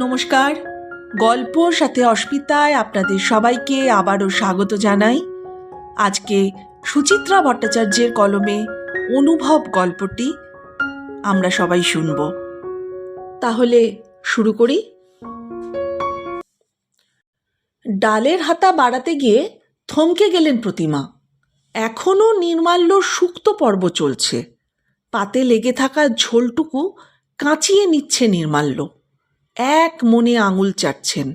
নমস্কার। গল্পর সাথে অস্মিতায় আপনাদের সবাইকে আবারও স্বাগত জানাই। আজকে সুচিত্রা ভট্টাচার্যের কলমে অনুভব গল্পটি আমরা সবাই শুনব। তাহলে শুরু করি। ডালের হাতা বাড়াতে গিয়ে থমকে গেলেন প্রতিমা। এখনও নির্মাল্য সুক্ত পর্ব চলছে। পাতে লেগে থাকা ঝোলটুকু কাঁচিয়ে নিচ্ছে নির্মাল্য। এক মনে আঙুল চাটছেন।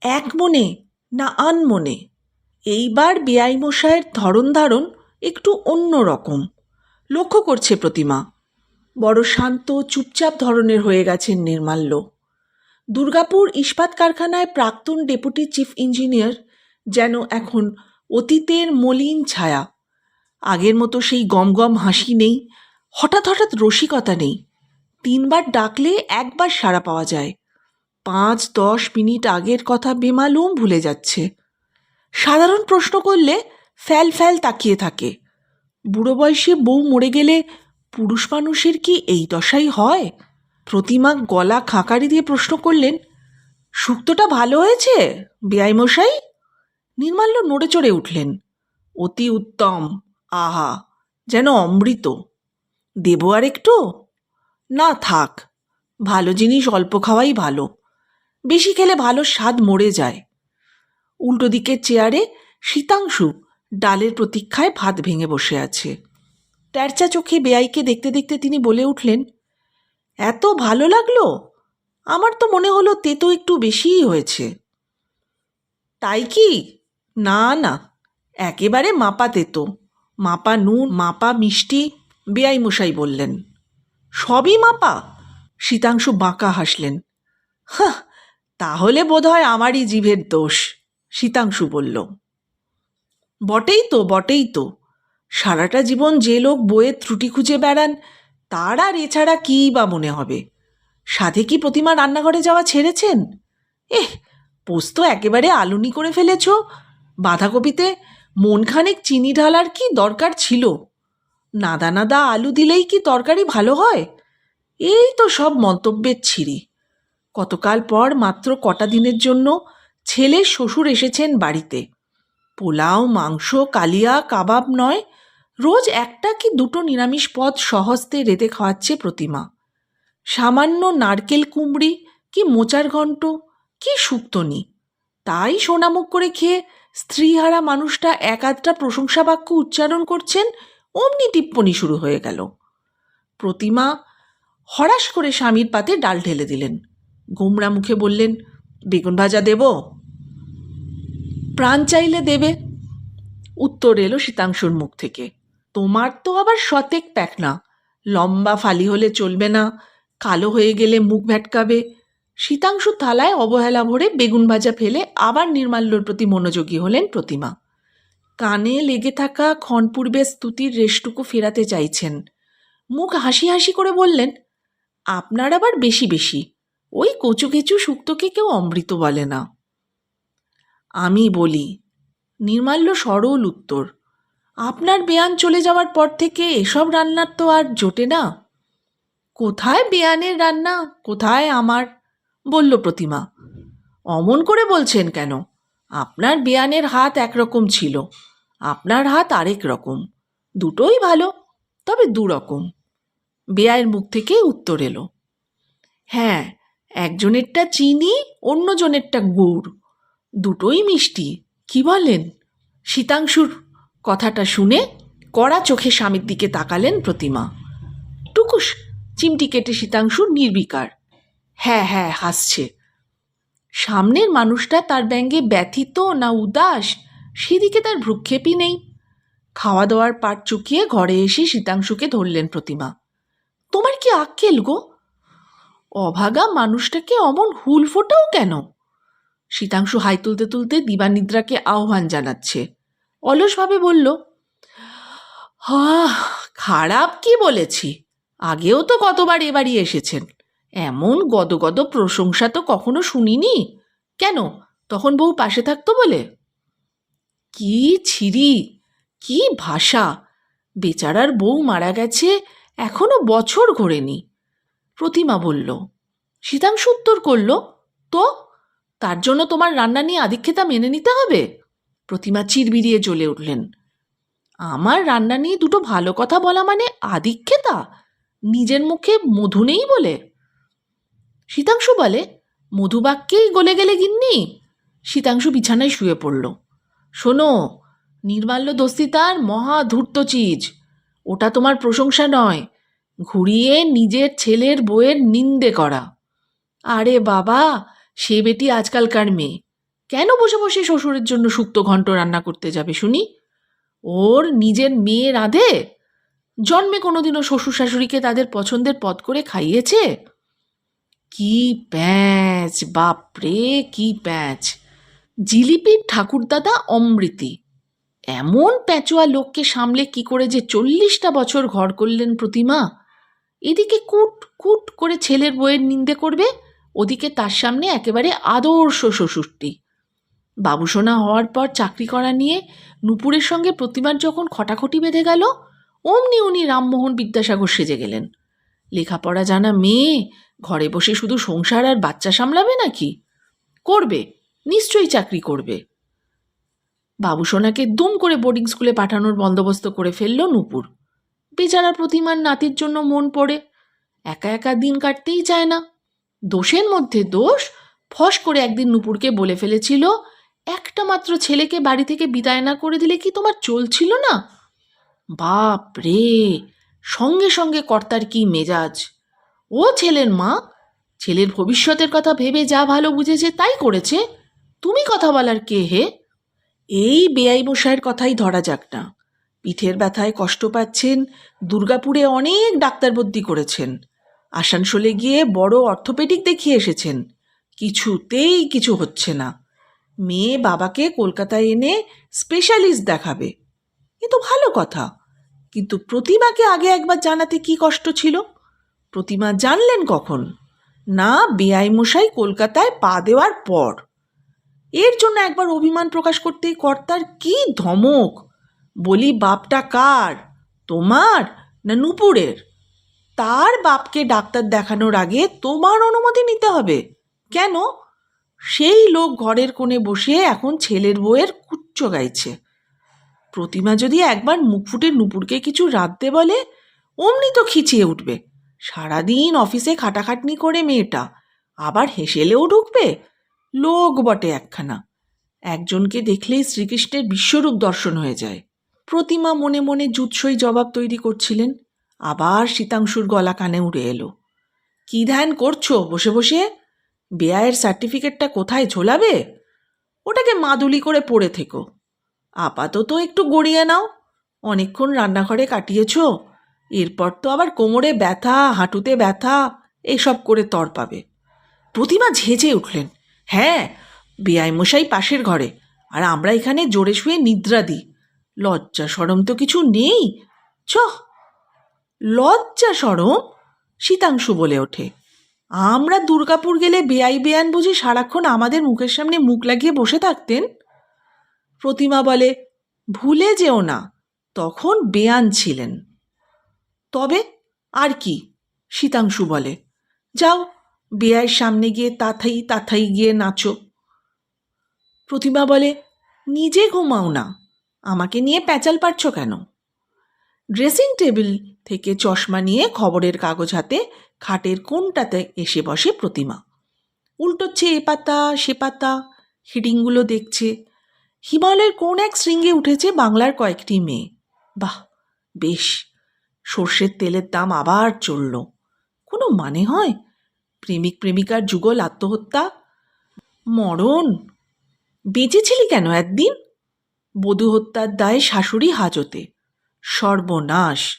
এক মনে না আনমনে এইবার বেআই মশায়ের ধরন ধারণ একটু অন্য রকম। লক্ষ্য করছে প্রতিমা। বড় শান্ত, চুপচাপ ধরনের হয়ে গেছেন নির্মাল্য। দুর্গাপুর ইস্পাত কারখানায় প্রাক্তন ডেপুটি চিফ ইঞ্জিনিয়ার যেন এখন অতীতের মলিন ছায়া। আগের মতো সেই গমগম হাসি নেই, হঠাৎ হঠাৎ রসিকতা নেই। তিনবার ডাকলে একবার সাড়া পাওয়া যায়। পাঁচ, দশ মিনিট আগের কথা বেমালুম ভুলে যাচ্ছে। সাধারণ প্রশ্ন করলে ফ্যাল ফ্যাল তাকিয়ে থাকে। বুড়ো বয়সে বউ মরে গেলে পুরুষ মানুষের কি এই দশাই হয়? প্রতিমা গলা খাঁকারি দিয়ে প্রশ্ন করলেন শুক্তটা ভালো হয়েছে মশাই? নির্মাল্য নড়ে চড়ে উঠলেন, অতি উত্তম, আহা, যেন অমৃত। দেবো আর একটু না থাক, ভালো জিনিস অল্প খাওয়াই ভালো। বেশি খেলে ভালো স্বাদ মরে যায়। উল্টো দিকের চেয়ারে শীতাংশু ডালের প্রতীক্ষায় ভাত ভেঙে বসে আছে। ট্যারচা চোখে বেআইকে দেখতে দেখতে তিনি বলে উঠলেন, এত ভালো লাগল? আমার তো মনে হলো তেতো একটু বেশিই হয়েছে। তাই কি? না না, একেবারে মাপা তেতো, মাপা নুন, মাপা মিষ্টি, বেআই মশাই বললেন। সবই মাপা। শীতাংশু বাঁকা হাসলেন। হাহ, তাহলে বোধহয় আমারই জিভের দোষ, শীতাংশু বলল। বটেই তো বটেই তো। সারাটা জীবন যে লোক বইয়ের ত্রুটি খুঁজে বেড়ান, তার আর এছাড়া কী বা মনে হবে? সাধে কি প্রতিমা রান্নাঘরে যাওয়া ছেড়েছেন? এহ, পোস্ত একেবারে আলুনি করে ফেলেছ। বাঁধাকপিতে মনখানেক চিনি ঢালার কি দরকার ছিল? নাদা নাদা আলু দিলেই কি তরকারি ভালো হয়? এই তো সব মন্তব্যের ছিঁড়ি। কতকাল পর মাত্র কটা দিনের জন্য ছেলে শ্বশুর এসেছেন বাড়িতে। পোলাও, মাংস, কালিয়া, কাবাব নয়, রোজ একটা কি দুটো নিরামিষ পদ সহস্তে রেঁধে খাওয়াচ্ছে প্রতিমা। সামান্য নারকেল কুমড়ি, কি মোচার ঘণ্ট, কি শুক্তনি তাই সোনামুখ করে খেয়ে স্ত্রীহারা মানুষটা এক আধটা প্রশংসা বাক্য উচ্চারণ করছেন অমনি টিপ্পনি শুরু হয়ে গেল। প্রতিমা হরাস করে স্বামীর পাতে ডাল ঢেলে দিলেন। গোমরা মুখে বললেন, বেগুন ভাজা দেব? প্রাণ চাইলে দেবে। উত্তর এলো শীতাংশুর মুখ থেকে। তোমার তো আবার শতেক প্যাকনা লম্বা ফালি হলে চলবে না। কালো হয়ে গেলে মুখ ভ্যাটকাবে। শীতাংশু থালায় অবহেলা ভরে বেগুন ভাজা ফেলে আবার নির্মাল্যর প্রতি মনোযোগী হলেন প্রতিমা। কানে লেগে থাকা ক্ষণপূর্বের স্তুতির রেশটুকু ফেরাতে চাইছেন। মুখ হাসি হাসি করে বললেন, আপনার আবার বেশি বেশি। ওই কচু কেচু শুক্তকে কেউ অমৃত বলে না। আমি বলি, নির্মাল্য সরল উত্তর। আপনার বেয়ান চলে যাওয়ার পর থেকে এসব রান্নার তো আর জোটে না। কোথায় বেয়ানের রান্না, কোথায় আমার? বলল প্রতিমা। অমন করে বলছেন কেন? আপনার বেয়ানের হাত একরকম ছিল, আপনার হাত আরেক রকম, দুটোই ভালো, তবে দু রকম। বেয়ায়ের মুখ থেকে উত্তর এলো হ্যাঁ একজনেরটা চিনি, অন্যজনেরটা গুড়, দুটোই মিষ্টি, কি বলেন? শীতাংশুর কথাটা শুনে কড়া চোখে স্বামীর দিকে তাকালেন প্রতিমা। টুকুস, চিমটি কেটে শীতাংশুর নির্বিকার হ্যাঁ হ্যাঁ হাসছে। সামনের মানুষটা তার ব্যঙ্গে ব্যথিত না উদাস, সেদিকে তার ভ্রুক্ষেপই নেই। খাওয়া দাওয়ার পাট চুকিয়ে ঘরে এসে শীতাংশুকে ধরলেন প্রতিমা। তোমার কি আক্কেল গো? অভাগা মানুষটাকে অমন হুল ফোটাও কেন? শীতাংশু হাই তুলতে তুলতে দিবানিদ্রাকে আহ্বান জানাচ্ছে। অলসভাবে বলল হা খারাপ কি বলেছি? আগেও তো কতবার এ বাড়ি এসেছেন। এমন গদগদ প্রশংসা তো কখনো শুনিনি। কেন? তখন বউ পাশে থাকতো বলে। কি ছিরি, কি ভাষা। বেচারার বউ মারা গেছে, এখনও বছর ঘোরেনি। প্রতিমা বলল শীতাংশু উত্তর করল, তো, তার জন্য তোমার রান্না নিয়ে আধিক্ষেতা মেনে নিতে হবে? প্রতিমা চিরবিরিয়ে জ্বলে উঠলেন, আমার রান্না নিয়ে দুটো ভালো কথা বলা মানে আধিক্ষেতা নিজের মুখে মধু নেই বলে? শীতাংশু বলে, মধুবাক্যেই গলে গেলে গিন্নি? শীতাংশু বিছানায় শুয়ে পড়ল। শোনো, নির্মাল্য দস্তি তার মহা ধূর্ত চিজ। ওটা তোমার প্রশংসা নয়, ঘুরিয়ে নিজের ছেলের বইয়ের নিন্দে করা। আরে বাবা, সে বেটি আজকালকার মেয়ে। কেন বসে বসে শ্বশুরের জন্য শুক্তো ঘন্ট রান্না করতে যাবে শুনি? ওর নিজের মেয়ে রাধে জন্মে কোনোদিনও শ্বশুর শাশুড়িকে তাদের পছন্দের পদ করে খাইয়েছে? কি প্যাঁচ, বাপরে, কি প্যাঁচ। জিলিপির ঠাকুরদাদা অমৃতি। এমন প্যাঁচোয়া লোককে সামলে কি করে যে চল্লিশটা বছর ঘর করলেন প্রতিমা? এদিকে কুট কুট করে ছেলের বইয়ের নিন্দে করবে, ওদিকে তার সামনে একেবারে আদর্শ শ্বশুরটি। বাবুসোনা হওয়ার পর চাকরি করা নিয়ে নুপুরের সঙ্গে প্রতিমার যখন খটাখটি বেঁধে গেল, অমনি উনি রামমোহন বিদ্যাসাগর সেজে গেলেন। লেখাপড়া জানা মেয়ে ঘরে বসে শুধু সংসার আর বাচ্চা সামলাবে নাকি? করবে, নিশ্চয়ই চাকরি করবে। বাবুসোনাকে দুম করে বোর্ডিং স্কুলে পাঠানোর বন্দোবস্ত করে ফেলল নূপুর। বেচারা প্রতিমার নাতির জন্য মন পড়ে। একা একা দিন কাটতেই চায় না। দোষের মধ্যে দোষ, ফস করে একদিন নূপুরকে বলে ফেলেছিল, একটা মাত্র ছেলেকে বাড়ি থেকে বিদায় না করে দিলে কি তোমার চলছিল না? বাপ রে সঙ্গে সঙ্গে কর্তার কি মেজাজ? ও ছেলের মা? ছেলের ভবিষ্যতের কথা ভেবে যা ভালো বুঝেছে তাই করেছে। তুমি কথা বলার কে হে? এই বেআই মশাইয়ের কথাই ধরা যাক না। পিঠের ব্যথায় কষ্ট পাচ্ছেন, দুর্গাপুরে অনেক ডাক্তার বদ্যি করেছেন। আসানসোলে গিয়ে বড় অর্থোপেডিক দেখিয়ে এসেছেন। কিছুতেই কিছু হচ্ছে না। মেয়ে বাবাকে কলকাতায় এনে স্পেশালিস্ট দেখাবে। এ তো ভালো কথা। কিন্তু প্রতিমাকে আগে একবার জানাতে কি কষ্ট ছিল? প্রতিমা জানলেন কখন? না, বেআই মশাই কলকাতায় পা দেওয়ার পর। এর জন্য একবার অভিমান প্রকাশ করতেই কর্তার কি ধমক? বলি, বাপটা কার? তোমার না নুপুরের? তার বাপকে ডাক্তার দেখানোর আগে তোমার অনুমতি নিতে হবে। কেন? সেই লোক ঘরের কোণে বসে এখন ছেলের বউয়ের কুচ্চ গাইছে। প্রতিমা যদি একবার মুখ ফুটে নুপুরকে কিছু রাঁধতে বলে, অমনি তো খিচিয়ে উঠবে। সারাদিন অফিসে খাটাখাটনি করে মেয়েটা, আবার হেসেলেও ঢুকবে? লোক বটে একখানা। একজনকে দেখলেই শ্রীকৃষ্ণের বিশ্বরূপ দর্শন হয়ে যায়। প্রতিমা মনে মনে জুৎসই জবাব তৈরি করছিলেন, আবার শীতাংশুর গলা কানে উড়ে এলো। কি ধ্যান করছ বসে বসে? বেয়ায়ের সার্টিফিকেটটা কোথায় ঝোলাবে? ওটাকে মাদুলি করে পড়ে থেকো। আপাতত একটু গড়িয়ে নাও। অনেকক্ষণ রান্নাঘরে কাটিয়েছ? এরপর তো আবার কোমরে ব্যথা, হাঁটুতে ব্যথা, এসব করে তর পাবে। প্রতিমা ঝেঁঝে উঠলেন। হ্যাঁ মশাই পাশের ঘরে, আর আমরা এখানে জোরে শুয়ে নিদ্রা দিই। লজ্জা সরম তো কিছু নেই। ছ লজ্জা সরম? শীতাংশু বলে ওঠে। আমরা দুর্গাপুর গেলে বেআই বেয়ান বুঝি সারাক্ষণ আমাদের মুখের সামনে মুখ লাগিয়ে বসে থাকতেন? প্রতিমা বলে, ভুলে যেও না। তখন বেয়ান ছিলেন। তবে আর কি? শীতাংশু বলে। যাও বেয়ায়ের সামনে গিয়ে তাথাই তাথাই গিয়ে নাচো। প্রতিমা বলে, নিজে ঘুমাও না, আমাকে নিয়ে প্যাচাল পারছ কেন? ড্রেসিং টেবিল থেকে চশমা নিয়ে খবরের কাগজ হাতে খাটের কোনটাতে এসে বসে প্রতিমা। উল্টোচ্ছে এ পাতা, সে পাতা, হিডিংগুলো দেখছে। হিমালয়ের কোন এক শৃঙ্গে উঠেছে বাংলার কয়েকটি মেয়ে। বাহ, বেশ। সর্ষের তেলের দাম আবার চলল। কোনো মানে হয়? প্রেমিক প্রেমিকার যুগল আত্মহত্যা? মরণ? বেঁচেছিলি কেন একদিন? বধূ হত্যার দায়ে শাশুড়ি হাজতে। সর্বনাশ।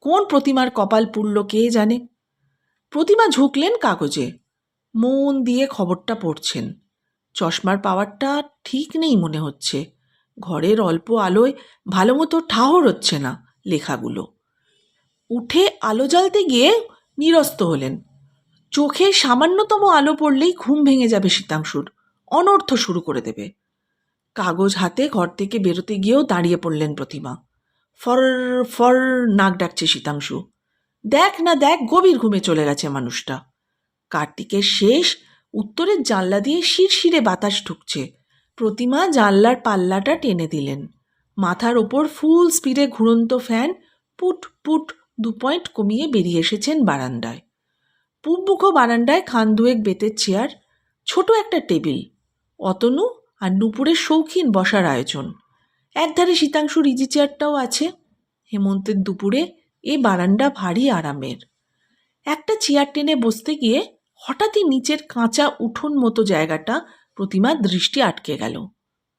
কোন প্রতিমার কপাল পুড়ল কে জানে? প্রতিমা ঝুঁকলেন কাগজে। মন দিয়ে খবরটা পড়ছেন। চশমার পাওয়ারটা ঠিক নেই মনে হচ্ছে। ঘরের অল্প আলোয় ভালো মতো ঠাহর হচ্ছে না লেখাগুলো। উঠে আলো জ্বালতে গিয়ে নিরস্ত হলেন। চোখে সামান্যতম আলো পড়লেই ঘুম ভেঙে যাবে শীতাংশুর। অনর্থ শুরু করে দেবে। কাগজ হাতে ঘর থেকে বেরোতে গিয়েও দাঁড়িয়ে পড়লেন প্রতিমা। ফর ফর, নাক ডাকছে শীতাংশু। দেখ না দেখ, গভীর ঘুমে চলে গেছে মানুষটা। কার্তিকের শেষ, উত্তরের জানলা দিয়ে শিরশিরে বাতাস ঢুকছে। প্রতিমা জানলার পাল্লাটা টেনে দিলেন। মাথার ওপর ফুল স্পিডে ঘুরন্ত ফ্যান পুট পুট দু পয়েন্ট কমিয়ে বেরিয়ে এসেছেন বারান্দায়। পূবমুখো বারান্দায় খান দুয়েক বেতের চেয়ার, ছোট একটা টেবিল, অতনু আর নুপুরের শৌখিন বসার আয়োজন। একধারে শীতাংশুর ইজি চেয়ারটাও আছে। হেমন্তের দুপুরে এ বারান্দা ভারী আরামের। একটা চেয়ার টেনে বসতে গিয়ে হঠাৎই নিচের কাঁচা উঠোন মতো জায়গাটা প্রতিমার দৃষ্টি আটকে গেল।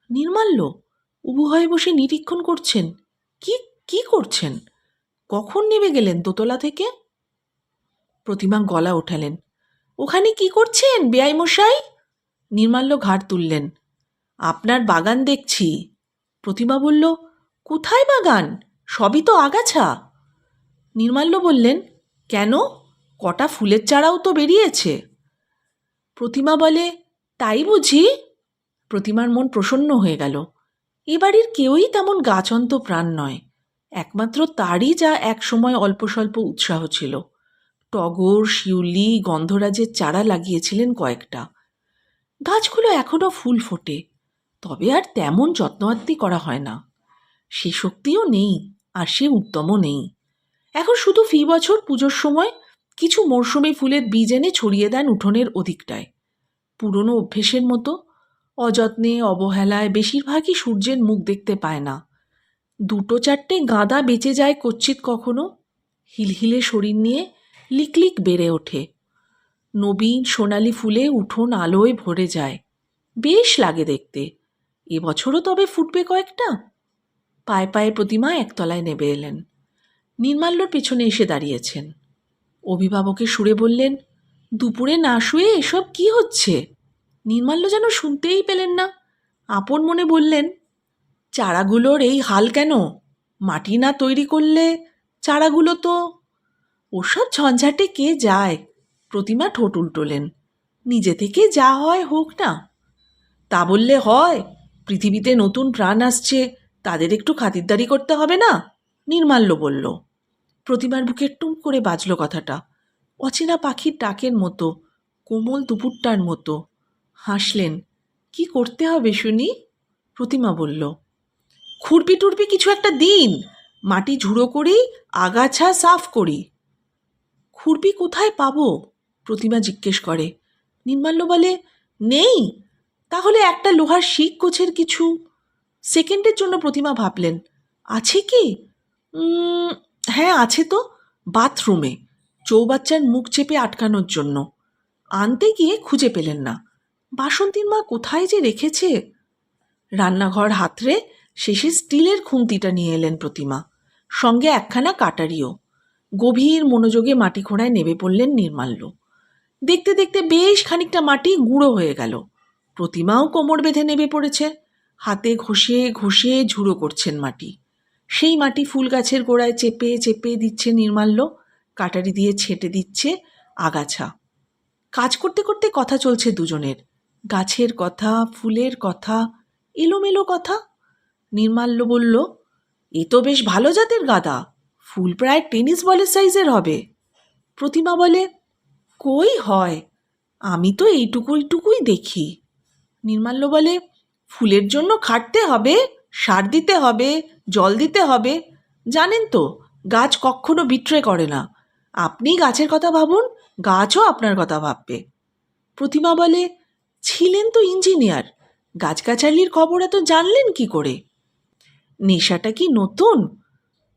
নির্মাল্য উবু হয়ে বসে নিরীক্ষণ করছেন, কি কি করছেন? কখন নেমে গেলেন দোতলা থেকে? প্রতিমা গলা ওঠালেন। ওখানে কি করছেন, বেআই মশাই? নির্মাল্য ঘাড় তুললেন। আপনার বাগান দেখছি। প্রতিমা বলল, কোথায় বাগান? সবই তো আগাছা। নির্মাল্য বললেন, কেন? কটা ফুলের চারাও তো বেরিয়েছে। প্রতিমা বলে, তাই বুঝি? প্রতিমার মন প্রসন্ন হয়ে গেল। এ বাড়ির কেউই তেমন গাছন্ত প্রাণ নয়। একমাত্র তারই যা একসময় অল্প স্বল্প উৎসাহ ছিল। টগর, শিউলি, গন্ধরাজের চারা লাগিয়েছিলেন কয়েকটা। গাছগুলো এখনও ফুল ফোটে, তবে আর তেমন যত্নআত্তি করা হয় না। সে শক্তিও নেই, আর সে উদ্যমও নেই। এখন শুধু ফি বছর পুজোর সময় কিছু মরশুমি ফুলের বীজ এনে ছড়িয়ে দেন উঠোনের অধিকটায় পুরনো অভ্যেসের মতো, অযত্নে, অবহেলায় বেশিরভাগই সূর্যের মুখ দেখতে পায় না। দুটো চারটে গাঁদা বেঁচে যায় কচ্ছিত কখনো? হিলহিলে শরীর নিয়ে লিকলিক বেড়ে ওঠে। নবীন সোনালি ফুলে উঠোন আলোয় ভরে যায়। বেশ লাগে দেখতে। এবছরও তবে ফুটবে কয়েকটা? পায়ে পায়ে প্রতিমা একতলায় নেবে এলেন। নির্মাল্যর পেছনে এসে দাঁড়িয়েছেন। অভিভাবকের সুরে বললেন, দুপুরে না শুয়ে এসব কি হচ্ছে? নির্মাল্য যেন শুনতেই পেলেন না। আপন মনে বললেন চারাগুলোর এই হাল কেন? মাটি না তৈরি করলে চারাগুলো তো? ওসব ঝঞ্ঝাটে কে যায়? প্রতিমা ঠোঁট উল্টোলেন। নিজে থেকে যা হয় হোক না। তা বললে হয়, পৃথিবীতে নতুন প্রাণ আসছে, তাদের একটু খাতিরদারি করতে হবে না? নির্মাল্য বলল। প্রতিমার বুকে টুম করে বাজল কথাটা। অচেনা পাখির ডাকের মতো, কোমল দুপুরটার মতো। হাসলেন, কি করতে হবে শুনি? প্রতিমা বলল খুরপি টুরপি কিছু একটা দিন। মাটি ঝুড়ো করি, আগাছা সাফ করি। খুরপি কোথায় পাবো? প্রতিমা জিজ্ঞেস করে। নির্মাল্য বলে, নেই। তাহলে একটা লোহার শিক গোছের কিছু। সেকেন্ডের জন্য প্রতিমা ভাবলেন, আছে কি? হ্যাঁ আছে তো, বাথরুমে। চৌবাচ্চার মুখ চেপে আটকানোর জন্য। আনতে গিয়ে খুঁজে পেলেন না। বাসন্তীর মা কোথায় যে রেখেছে? রান্নাঘর হাতড়ে শেষে স্টিলের খুন্তিটা নিয়ে এলেন প্রতিমা। সঙ্গে একখানা কাটারিও। গভীর মনোযোগে মাটি খোঁড়ায় নেমে পড়লেন নির্মাল্য। দেখতে দেখতে বেশ খানিকটা মাটি গুঁড়ো হয়ে গেল। প্রতিমাও কোমর বেঁধে নেমে পড়েছে। হাতে ঘষে ঘষে ঝুড়ো করছেন মাটি। সেই মাটি ফুল গাছের গোড়ায় চেপে চেপে দিচ্ছে নির্মাল্য। কাটারি দিয়ে ছেটে দিচ্ছে আগাছা। কাজ করতে করতে কথা চলছে দুজনের। গাছের কথা, ফুলের কথা, এলোমেলো কথা। নির্মাল্য বলল, এ তো বেশ ভালো জাতের গাদা, ফুল প্রায় টেনিস বলের সাইজের হবে। প্রতিমা বলে, কই হয়, আমি তো এইটুকু এইটুকুই দেখি। নির্মাল্য বলে, ফুলের জন্য খাটতে হবে, সার দিতে হবে, জল দিতে হবে। জানেন তো, গাছ কখনো বিট্রে করে না। আপনি গাছের কথা ভাবুন, গাছও আপনার কথা ভাববে। প্রতিমা বলে, ছিলেন তো ইঞ্জিনিয়ার গাছগাছালির খবর এত জানলেন কি করে? নেশাটা কি নতুন?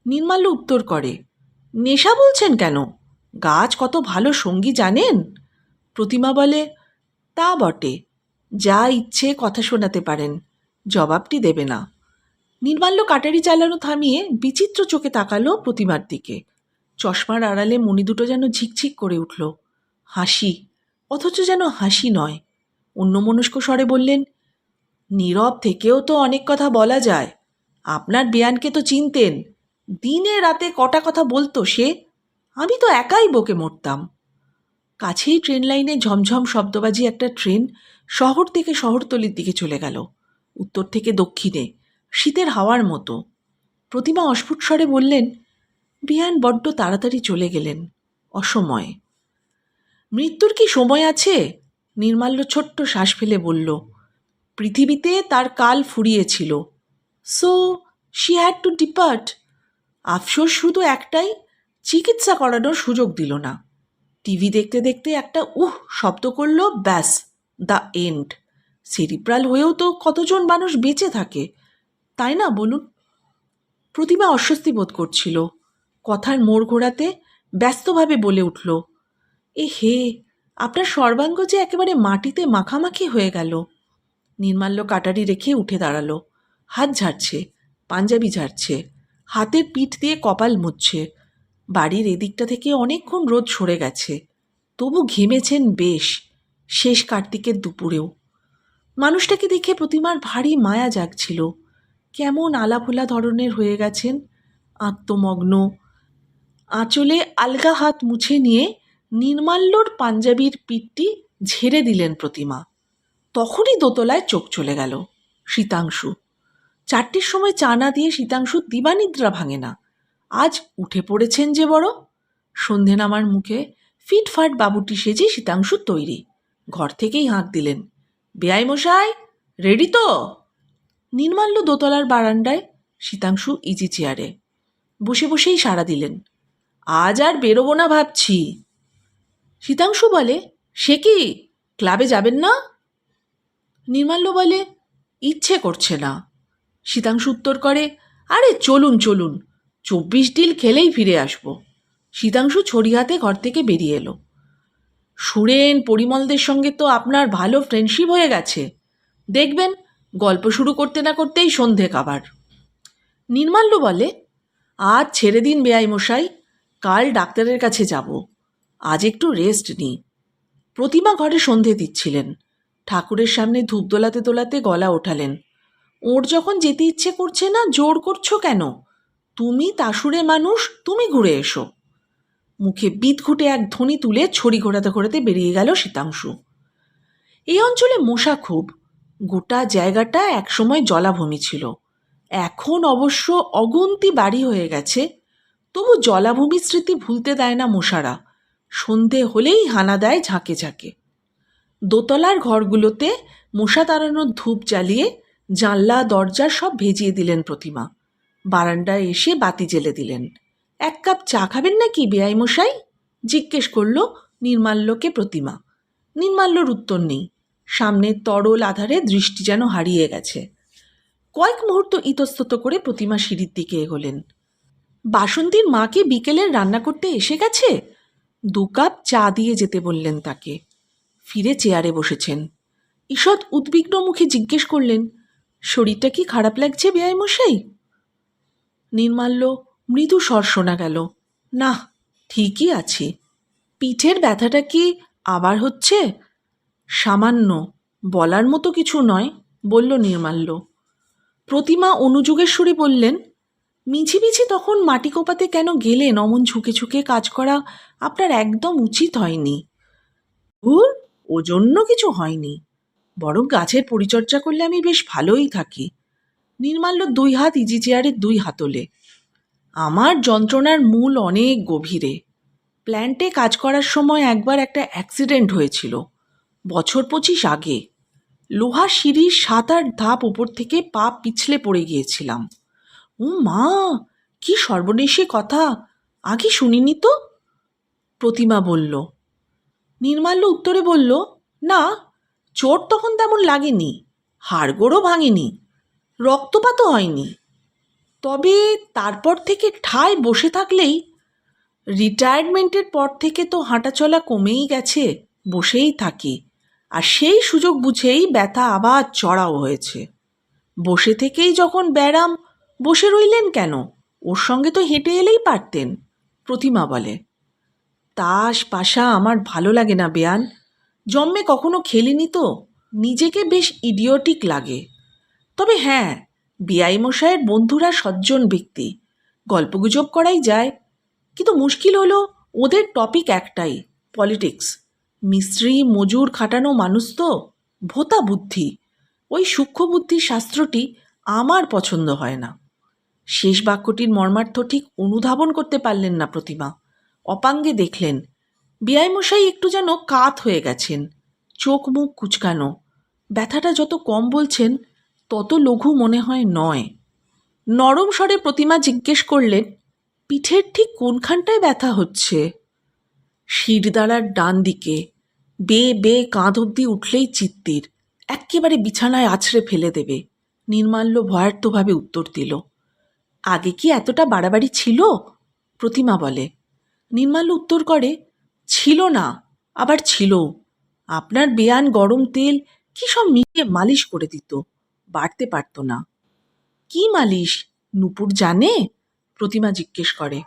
নির্মাল্য উত্তর করে, নেশা বলছেন কেন? গাছ কত ভালো সঙ্গী জানেন? প্রতিমা বলে, তা বটে, যা ইচ্ছে কথা শোনাতে পারেন, জবাবটি দেবে না। নির্মাল্য কাটারি চালানো থামিয়ে বিচিত্র চোখে তাকালো প্রতিমার দিকে। চশমার আড়ালে মণি দুটো যেন ঝিকঝিক করে উঠল। হাসি, অথচ যেন হাসি নয়। অন্যমনস্ক স্বরে বললেন, নীরব থেকেও তো অনেক কথা বলা যায়। আপনার বেয়ানকে তো চিনতেন। দিনে রাতে কটা কথা বলতো সে? আমি তো একাই বকে মরতাম। কাছেই ট্রেন লাইনে ঝমঝম শব্দবাজি একটা ট্রেন শহর থেকে শহরতলির দিকে চলে গেল, উত্তর থেকে দক্ষিণে, শীতের হাওয়ার মতো। প্রতিমা অস্ফুট স্বরে বললেন, বিয়ান বড্ড তাড়াতাড়ি চলে গেলেন, অসময়ে। মৃত্যুর কি সময় আছে? নির্মাল্য ছোট্ট শ্বাস ফেলে বলল, পৃথিবীতে তার কাল ফুরিয়েছিল so she had to depart আফসোস শুধু একটাই, চিকিৎসা করানোর সুযোগ দিল না। টিভি দেখতে দেখতে একটা উহ শব্দ করল, ব্যাস, দ্য এন্ড। সেরিপ্রাল হয়েও তো কতজন মানুষ বেঁচে থাকে, তাই না বলুন? প্রতিমা অস্বস্তি বোধ করছিল। কথার মোড় ঘোরাতে ব্যস্তভাবে বলে উঠল, এ হে, আপনার সর্বাঙ্গ যে একেবারে মাটিতে মাখামাখি হয়ে গেল। নির্মাল্য কাটারি রেখে উঠে দাঁড়াল। হাত ঝাড়ছে, পাঞ্জাবি ঝাড়ছে হাতের পিঠ দিয়ে কপাল মুছছে। বাড়ির এদিকটা থেকে অনেকক্ষণ রোদ সরে গেছে। তবু ঘেমেছেন বেশ, শেষ কার্তিকের দুপুরেও। মানুষটাকে দেখে প্রতিমার ভারী মায়া জাগছিল। কেমন আলাভোলা ধরনের হয়ে গেছেন আত্মমগ্ন। আঁচলে আলগা হাত মুছে নিয়ে নির্মাল্যর পাঞ্জাবির পিঠটি ঝেড়ে দিলেন প্রতিমা। তখনই দোতলায় চোখ চলে গেল, শীতাংশু। চারটের সময় চা না দিয়ে শীতাংশু দিবানিদ্রা ভাঙে না। আজ উঠে পড়েছেন যে বড়? সন্ধে নামার মুখে ফিটফাট বাবুটি সেজে শীতাংশু তৈরি। ঘর থেকেই হাঁক দিলেন বেআই মশাই, রেডি তো? নির্মাল্য দোতলার বারান্দায় শীতাংশু ইজি চেয়ারে বসে বসেই সাড়া দিলেন, আজ আর বেরোবো না ভাবছি। শীতাংশু বলে, সে কি, ক্লাবে যাবেন না? নির্মাল্য বলে, ইচ্ছে করছে না। শীতাংশু উত্তর করে, আরে চলুন চলুন, চব্বিশ ডিল খেলেই ফিরে আসব। শীতাংশু ছড়ি হাতে ঘর থেকে বেরিয়ে এলো। সুরেন, পরিমলদের সঙ্গে তো আপনার ভালো ফ্রেন্ডশিপ হয়ে গেছে। দেখবেন, গল্প শুরু করতে না করতেই সন্ধে কাবার নির্মাল্য বলে, আজ ছেড়ে দিন বেআই মশাই, কাল ডাক্তারের কাছে যাব। আজ একটু রেস্ট নিই। প্রতিমা ঘরে সন্ধে দিচ্ছিলেন। ঠাকুরের সামনে ধূপ দোলাতে দোলাতে গলা ওঠালেন। ওর যখন যেতে ইচ্ছে করছে না, জোর করছ কেন? তুমি তাসুরে মানুষ, তুমি ঘুরে এসো। মুখে বিদ ঘুটে এক ধ্বনি তুলে ছড়ি ঘোরাতে ঘোরাতে বেরিয়ে গেল শীতাংশু। এই অঞ্চলে মশা খুব। গোটা জায়গাটা একসময় জলাভূমি ছিল। এখন অবশ্য অগুন্তি বাড়ি হয়ে গেছে। তবু জলাভূমি স্মৃতি ভুলতে দেয় না মশারা। সন্ধে হলেই হানা দেয় ঝাঁকে ঝাঁকে। দোতলার ঘরগুলোতে মশা তাড়ানোর ধূপ জ্বালিয়ে জানলা, দরজা সব ভেজিয়ে দিলেন প্রতিমা। বারান্দায় এসে বাতি জেলে দিলেন। এক কাপ চা খাবেন নাকি বেআই মশাই জিজ্ঞেস করল নির্মাল্যকে প্রতিমা। নির্মাল্যর উত্তর নেই। সামনের তরল আধারে দৃষ্টি যেন হারিয়ে গেছে। কয়েক মুহূর্ত ইতস্তত করে প্রতিমা সিঁড়ির দিকে এগোলেন। বাসন্তীর মাকে বিকেলের রান্না করতে এসে গেছে? দু কাপ চা দিয়ে যেতে বললেন তাকে। ফিরে চেয়ারে বসেছেন। ঈষৎ উদ্বিগ্ন মুখে জিজ্ঞেস করলেন শরীরটা কি খারাপ লাগছে মশাই নির্মাল্য মৃদু স্বর শোনা গেল। না ঠিকই আছে। পিঠের ব্যথাটা কি আবার হচ্ছে? সামান্য, বলার মতো কিছু নয়, বলল নির্মাল্য। প্রতিমা অনুযোগের সুরে বললেন, মিছি তখন মাটি কোপাতে কেন গেলেন? অমন ঝুঁকে ঝুঁকে কাজ করা আপনার একদম উচিত হয়নি। ভুল ও জন্য কিছু হয়নি। বরং গাছের পরিচর্যা করলে আমি বেশ ভালোই থাকি। নির্মাল্য দুই হাত ইজি চেয়ারের দুই হাতলে। আমার যন্ত্রণার মূল অনেক গভীরে। প্ল্যান্টে কাজ করার সময় একবার একটা অ্যাক্সিডেন্ট হয়েছিল, বছর পঁচিশ আগে। লোহা সিঁড়ির সাত আট ধাপ উপর থেকে পা পিছলে পড়ে গিয়েছিলাম। ও মা, কি সর্বনেশে কথা! আগে শুনিনি তো? প্রতিমা বলল। নির্মাল্য উত্তরে বলল, না চোট তখন তেমন লাগেনি, হাড়গোড়ও ভাঙেনি, রক্তপাতও হয়নি। তবে তারপর থেকে ঠায় বসে থাকলেই রিটায়ারমেন্টের পর থেকে তো হাঁটাচলা কমেই গেছে, বসেই থাকি, আর সেই সুযোগ বুঝেই ব্যথা আবার চড়াও হয়েছে। বসে থেকেই যখন ব্যারাম বসে রইলেন কেন? ওর সঙ্গে তো হেঁটে এলেই পারতেন, প্রতিমা বলে। তাস পাশা আমার ভালো লাগে না বেয়ান জন্মে কখনো খেলিনি তো? নিজেকে বেশ ইডিওটিক লাগে। তবে হ্যাঁ বিআই মশাইয়ের বন্ধুরা সজ্জন ব্যক্তি। গল্পগুজব করাই যায়। কিন্তু মুশকিল হলো ওদের টপিক একটাই পলিটিক্স মিস্ত্রি, মজুর, খাটানো মানুষ তো, ভোতা বুদ্ধি। ওই সূক্ষ্ম বুদ্ধির শাস্ত্রটি আমার পছন্দ হয় না। শেষ বাক্যটির মর্মার্থ ঠিক অনুধাবন করতে পারলেন না প্রতিমা। অপাঙ্গে দেখলেন বেআইমশাই একটু যেন কাত হয়ে গেছেন, চোখ মুখ কুচকানো। ব্যথাটা যত কম বলছেন, তত লঘু মনে হয় নয়। নরম স্বরে প্রতিমা জিজ্ঞেস করলেন, পিঠের ঠিক কোনখানটায় ব্যথা হচ্ছে? শিরদাঁড়ার ডান দিকে, বে বে কাঁধ অব্দি উঠলেই চিত্তির, এক্কেবারে বিছানায় আছড়ে ফেলে দেবে। নির্মাল্য ভয়ার্থভাবে উত্তর দিল, আগে কি এতটা বাড়াবাড়ি ছিল? প্রতিমা বলে। নির্মাল্য উত্তর করে ছিল না, আবার ছিল। আপনার বেয়ান গরম তেল কি সব মিশিয়ে মালিশ করে দিত, বাড়তে পারত না। কি মালিশ, নুপুর জানে? প্রতিমা জিজ্ঞেস করে।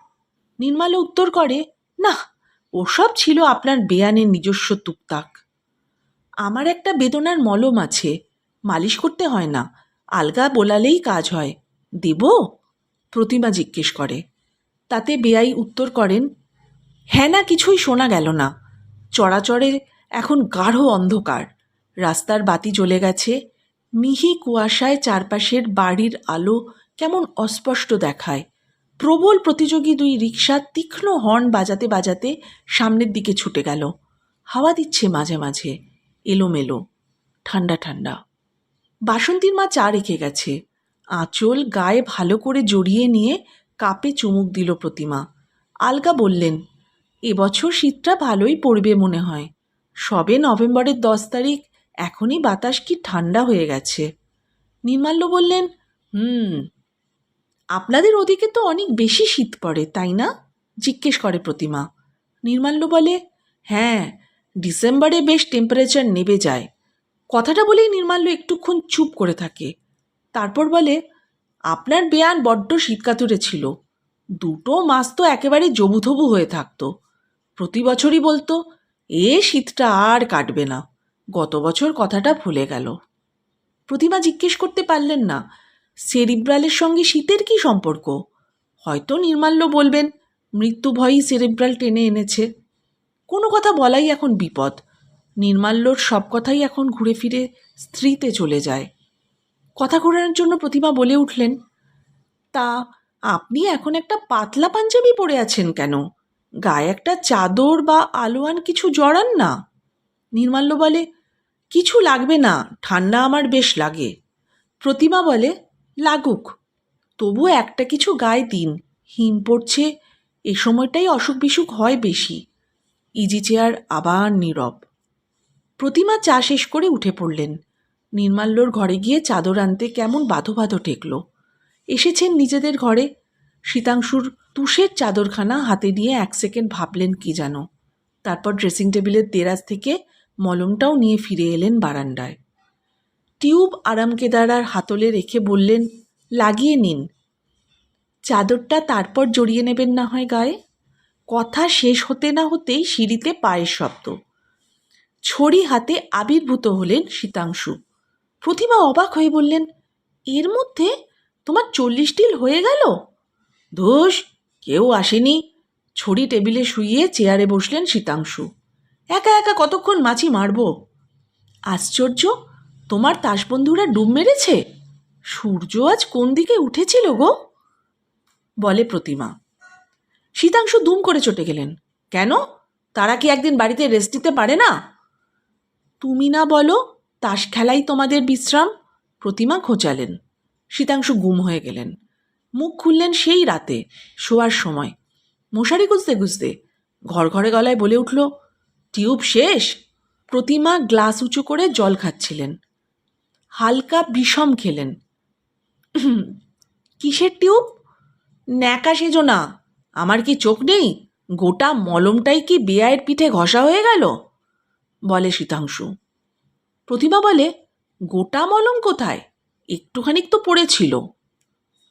নির্মাল্য উত্তর করে, না, ওসব ছিল আপনার বেয়ানের নিজস্ব তুকতাক। আমার একটা বেদনার মলম আছে, মালিশ করতে হয় না, আলগা বোলালেই কাজ হয়, দেব? প্রতিমা জিজ্ঞেস করে। তাতে বেয়াই উত্তর করেন হ্যাঁ না, কিছুই শোনা গেল না। চড়াচড়ে এখন গাঢ় অন্ধকার। রাস্তার বাতি জ্বলে গেছে। মিহি কুয়াশায় চারপাশের বাড়ির আলো কেমন অস্পষ্ট দেখায়। প্রবল প্রতিযোগী দুই রিক্সা তীক্ষ্ণ হর্ন বাজাতে বাজাতে সামনের দিকে ছুটে গেল। হাওয়া দিচ্ছে মাঝে মাঝে, এলোমেলো, ঠান্ডা ঠান্ডা। বাসন্তীর মা চা রেখে গেছে। আঁচল গায়ে ভালো করে জড়িয়ে নিয়ে কাপে চুমুক দিল প্রতিমা। আলগা বললেন এবছর শীতটা ভালোই পড়বে মনে হয়। সবে নভেম্বরের দশ তারিখ, এখনই বাতাস কি ঠান্ডা হয়ে গেছে। নির্মাল্য বললেন, হুম, আপনাদের ওদিকে তো অনেক বেশি শীত পড়ে, তাই না? জিজ্ঞেস করে প্রতিমা। নির্মাল্য বলে হ্যাঁ ডিসেম্বরে বেশ টেম্পারেচার নেবে যায়। কথাটা বলেই নির্মাল্য একটুক্ষণ চুপ করে থাকে। তারপর বলে, আপনার বেয়ান বড্ড শীতকাতুরে ছিল। দুটো মাস তো একেবারে জবুথবু হয়ে থাকতো। প্রতি বছরই বলতো, এ শীতটা আর কাটবে না। গত বছর কথাটা ভুলে গেল। প্রতিমা জিজ্ঞেস করতে পারলেন না, সেরিব্রালের সঙ্গে শীতের কি সম্পর্ক? হয়তো নির্মাল্য বলবেন, মৃত্যু ভয়ই সেরিব্রাল টেনে এনেছে। কোনো কথা বলাই এখন বিপদ। নির্মাল্যর সব কথাই এখন ঘুরে ফিরে স্ত্রীতে চলে যায়। কথা ঘোরানোর জন্য প্রতিমা বলে উঠলেন, তা আপনি এখন একটা পাতলা পাঞ্জাবি পরে আছেন কেন? গায়ে একটা চাদর বা আলোয়ান কিছু জড়ান না। নির্মাল্য বলে, কিছু লাগবে না, ঠান্ডা আমার বেশ লাগে। প্রতিমা বলে, লাগুক তবু একটা কিছু গায়ে দিন, হিম পড়ছে, এ সময়টাই অসুখ বিসুখ হয় বেশি। ইজি চেয়ার আবার নীরব। প্রতিমা চা শেষ করে উঠে পড়লেন। নির্মাল্যর ঘরে গিয়ে চাদর আনতে কেমন বাঁধো বাঁধো ঠেকল। এসেছেন নিজেদের ঘরে শীতাংশুর তুষের চাদরখানা হাতে নিয়ে এক সেকেন্ড ভাবলেন কি যেন। তারপর ড্রেসিং টেবিলের দেরাজ থেকে মলমটাও নিয়ে ফিরে এলেন বারান্দায়। টিউব আরামকেদারার হাতলে রেখে বললেন, লাগিয়ে নিন। চাদরটা তারপর জড়িয়ে নেবেন না হয় গায়ে। কথা শেষ হতে না হতেই সিঁড়িতে পায়ের শব্দ। ছড়ি হাতে আবির্ভূত হলেন শীতাংশু। প্রতিমা অবাক হয়ে বললেন, এর মধ্যে তোমার চল্লিশ ডিল হয়ে গেল? ধুস কেউ আসেনি। ছড়ি টেবিলে শুইয়ে চেয়ারে বসলেন শীতাংশু। একা একা কতক্ষণ মাছি মারব? আশ্চর্য, তোমার তাসবন্ধুরা ডুব মেরেছে? সূর্য আজ কোন দিকে উঠেছিল গো? বলে প্রতিমা। শীতাংশু দুম করে চটে গেলেন। কেন? তারা কি একদিন বাড়িতে রেস্ট নিতে পারে না? তুমি না বলো, তাস খেলাই তোমাদের বিশ্রাম? প্রতিমা খোঁচালেন। শীতাংশু গুম হয়ে গেলেন। মুখ খুললেন সেই রাতে, শোয়ার সময়। মশারি গুজতে গুজতে ঘর ঘরে গলায় বলে উঠল, টিউব শেষ? প্রতিমা গ্লাস উঁচু করে জল খাচ্ছিলেন। হালকা বিষম খেলেন। কিসের টিউব? ন্যাকা সেজো না। আমার কি চোখ নেই? গোটা মলমটাই কি বেয়ায়ের পিঠে ঘষা হয়ে গেল? বলে শীতাংশু। প্রতিমা বলে, গোটা মলম কোথায়? একটুখানিক তো পড়েছিল।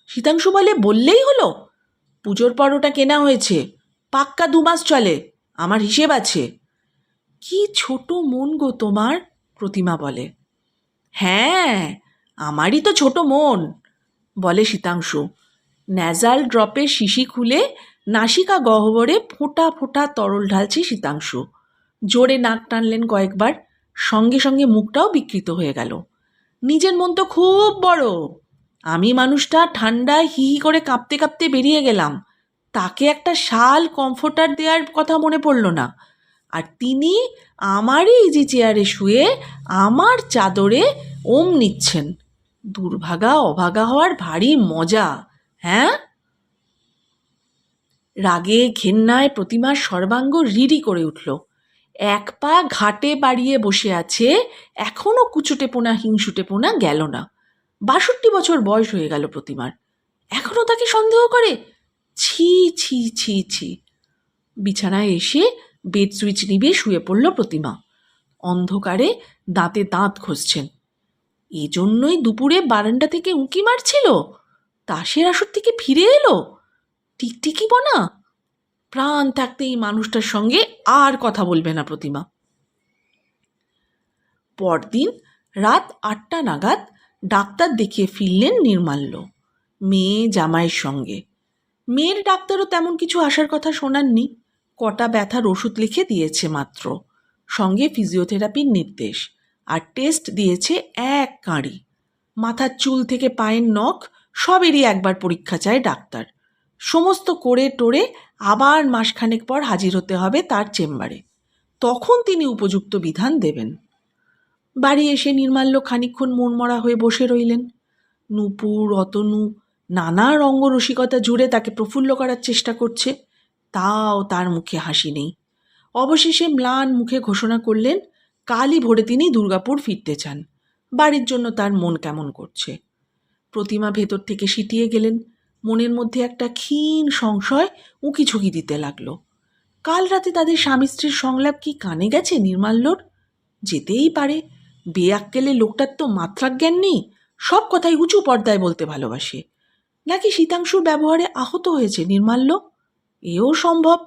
শীতাংশু বলে, বললেই হলো। পুজোর পর ওটা কেনা হয়েছে। পাক্কা দু মাস চলে। আমার হিসেব আছে। কি ছোট মন গো তোমার? প্রতিমা বলে। হ্যাঁ আমারই তো ছোট মন, বলে শীতাংশু। ন্যাজাল ড্রপের শিশি খুলে নাসিকা গহ্বরে ফোঁটা ফোঁটা তরল ঢালছে শীতাংশু। জোরে নাক টানলেন কয়েকবার। সঙ্গে সঙ্গে মুখটাও বিকৃত হয়ে গেল। নিজের মন তো খুব বড়। আমি মানুষটা ঠান্ডায় হি হি করে কাঁপতে কাঁপতে বেরিয়ে গেলাম। তাকে একটা শাল কমফোর্টার দেওয়ার কথা মনে পড়ল না। আর তিনি আমারই ইজি চেয়ারে শুয়ে আমার চাদরে ওম নিচ্ছেন। দুর্ভাগা, অভাগা হওয়ার ভারী মজা হ্যাঁ? রাগে ঘেন্নায় প্রতিমার সর্বাঙ্গ রিরি করে উঠল। এক পা ঘাটে বাড়িয়ে বসে আছে এখনও কুচুটে পোনা হিংসুটে পোনা গেল না। বাষট্টি বছর বয়স হয়ে গেল প্রতিমার। এখনও তাকে সন্দেহ করে? ছি ছি ছি ছি। বিছানায় এসে বেড সুইচ নিবে শুয়ে পড়ল প্রতিমা। অন্ধকারে দাঁতে দাঁত ঘষছেন। এজন্যই দুপুরে বারান্দা থেকে উঁকি মারছিল। তাসের আসর থেকে ফিরে এলো। টিকটিকি বনা? প্রাণ থাকতে এই মানুষটার সঙ্গে আর কথা বলবে না প্রতিমা। পরদিন রাত আটটা নাগাদ ডাক্তার দেখিয়ে ফিরলেন নির্মাল্য, মেয়ে জামাইয়ের সঙ্গে। মেয়ের ডাক্তারও তেমন কিছু আসার কথা শোনাননি। কটা ব্যথার ওষুধ লিখে দিয়েছে মাত্র। সঙ্গে ফিজিওথেরাপির নির্দেশ আর টেস্ট দিয়েছে এক কাঁড়ি। মাথার চুল থেকে পায়ের নখ সবেরই একবার পরীক্ষা চায় ডাক্তার। সমস্ত করে টোরে আবার মাসখানেক পর হাজির হতে হবে তার চেম্বারে। তখন তিনি উপযুক্ত বিধান দেবেন। বাড়ি এসে নির্মাল্য খানিক্ষণ মনমরা হয়ে বসে রইলেন। নূপুর অতনু নানা রঙ্গরসিকতা জুড়ে তাকে প্রফুল্ল করার চেষ্টা করছে, তাও তার মুখে হাসি নেই। অবশেষে ম্লান মুখে ঘোষণা করলেন, কালই ভোরে তিনি দুর্গাপুর ফিরতে চান। বাড়ির জন্য তার মন কেমন করছে। প্রতিমা ভেতর থেকে সিটিয়ে গেলেন। মনের মধ্যে একটা ক্ষীণ সংশয় উঁকি ঝুঁকি দিতে লাগল। কাল রাতে তাদের স্বামী স্ত্রীর সংলাপ কি কানে গেছে নির্মাল্যর? যেতেই পারে। বেয়াক্কেলে লোকটার তো মাত্রাজ্ঞান নেই, সব কথাই উঁচু পর্দায় বলতে ভালোবাসে। নাকি শীতাংশুর ব্যবহারে আহত হয়েছে নির্মাল্য? এও সম্ভব।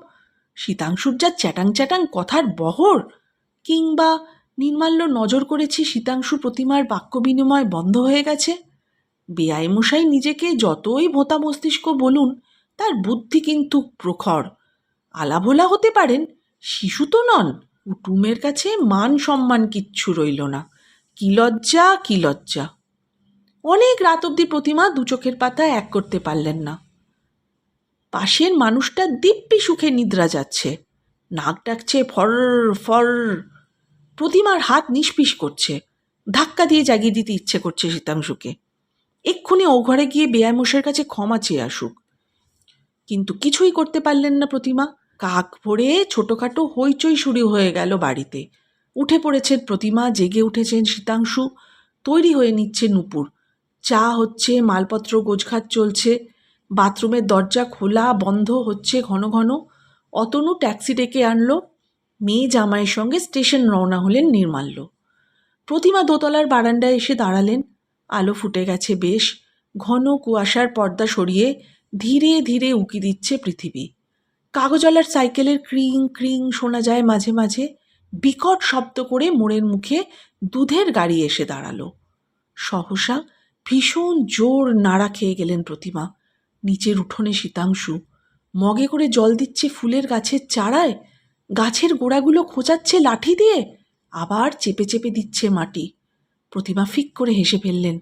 শীতাংশুর যা চ্যাটাং চ্যাটাং কথার বহর। কিংবা নির্মাল্য নজর করেছে শীতাংশু প্রতিমার বাক্য বিনিময় বন্ধ হয়ে গেছে? বেআই মশাই নিজেকে যতই ভোতা মস্তিষ্ক বলুন, তার বুদ্ধি কিন্তু প্রখর। আলাভোলা হতে পারেন, শিশু তো নন। কুটুমের কাছে মান সম্মান কিচ্ছু রইল না। কি লজ্জা কি লজ্জা। অনেক রাত অবধি প্রতিমা দু চোখের পাতা এক করতে পারলেন না। পাশের মানুষটা দিব্যি সুখে নিদ্রা যাচ্ছে। নাক ডাকছে, ফর ফর। প্রতিমার হাত নিষ্পিস করছে। ধাক্কা দিয়ে জাগিয়ে দিতে ইচ্ছে করছে শীতাংশুকে। এক্ষুনি ও ঘরে গিয়ে বেয়ামশের কাছে ক্ষমা চেয়ে আসুক। কিন্তু কিছুই করতে পারলেন না প্রতিমা। কাক ভরে ছোটোখাটো হইচই শুরু হয়ে গেল বাড়িতে। উঠে পড়েছেন প্রতিমা, জেগে উঠেছেন শীতাংশু, তৈরি হয়ে নিচ্ছে নুপুর। চা হচ্ছে, মালপত্র গোছঘাট চলছে, বাথরুমের দরজা খোলা, বন্ধ হচ্ছে ঘন ঘন। অতনু ট্যাক্সি ডেকে আনলো, মেয়ে জামাইয়ের সঙ্গে স্টেশন রওনা হলেন নির্মাল্য। প্রতিমা দোতলার বারান্দায় এসে দাঁড়ালেন। আলো ফুটে গেছে বেশ, ঘন কুয়াশার পর্দা সরিয়ে ধীরে ধীরে উকি দিচ্ছে পৃথিবী। কাগজওয়ালার সাইকেলের ক্রিং ক্রিং শোনা যায় মাঝে মাঝে। বিকট শব্দ করে মোড়ের মুখে দুধের গাড়ি এসে দাঁড়াল। সহসা ভীষণ জোর নাড়া খেয়ে গেলেন প্রতিমা। নিচের উঠোনে শীতাংশু। মগে করে জল দিচ্ছে ফুলের গাছের চারায়। গাছের গোড়াগুলো খোঁচাচ্ছে লাঠি দিয়ে। আবার চেপে চেপে দিচ্ছে মাটি। প্রতিমা ফিক করে হেসে ফেললেন।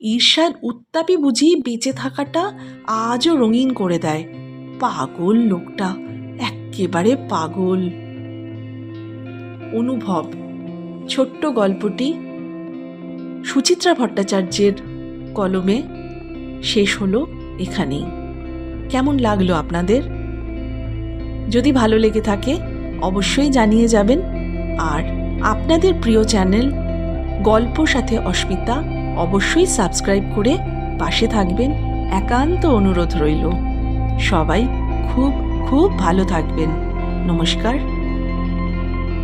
ঈর্ষার উত্তাপই বুঝি বেঁচে থাকাটা আজও রঙিন করে দেয়। পাগল লোকটা, এক্কেবারে পাগল। অনুভব, ছোট্ট গল্পটি সুচিত্রা ভট্টাচার্যের কলমে শেষ হলো এখানেই। কেমন লাগল আপনাদের? যদি ভালো লেগে থাকে, অবশ্যই জানিয়ে যাবেন। আর আপনাদের প্রিয় চ্যানেল গল্প সাথে অস্মিতা অবশ্যই সাবস্ক্রাইব করে পাশে থাকবেন। একান্ত অনুরোধ রইল। সবাই খুব খুব ভালো থাকবেন। নমস্কার।